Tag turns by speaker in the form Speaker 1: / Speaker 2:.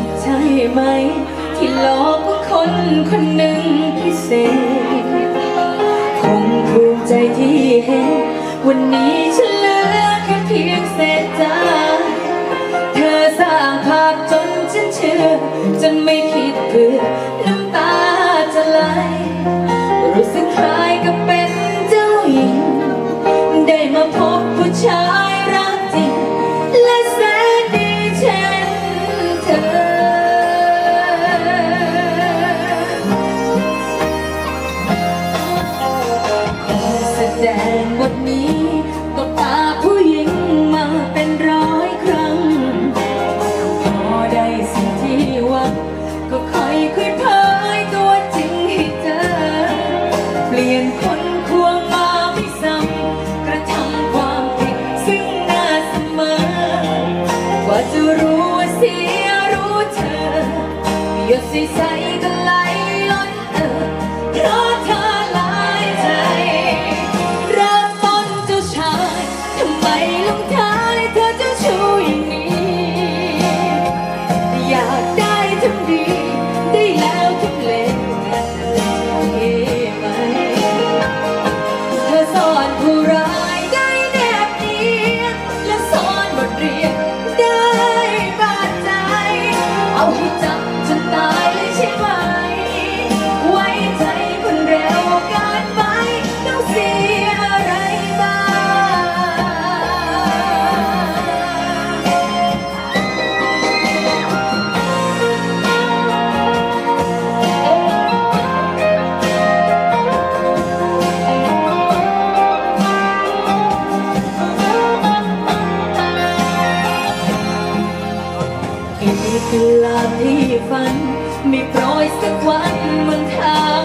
Speaker 1: กใช่ไหม ที่หลอกว่าคนคนหนึ่งพิเศษ คงภูมิใจที่เห็น วันนี้ฉันเหลือแค่เพียงเศษใจเธอสร้างภาพจนฉันเชื่อจนไม่คิด แดงบทนี้ตบตาผู้หญิงมาเป็นร้อยครั้ง พอได้สิ่งที่หวังก็ค่อยค่อยเผยตัวจริงให้เจอ เปลี่ยนคนควงมาไม่ซ้ำกระทำความผิดซึ่งหน้าเสมอ กว่าจะรู้ว่าเสียรู้เธอหยดใสๆก็ไหล ลาที่ฝัน ไม่โปรยสักวันบนทาง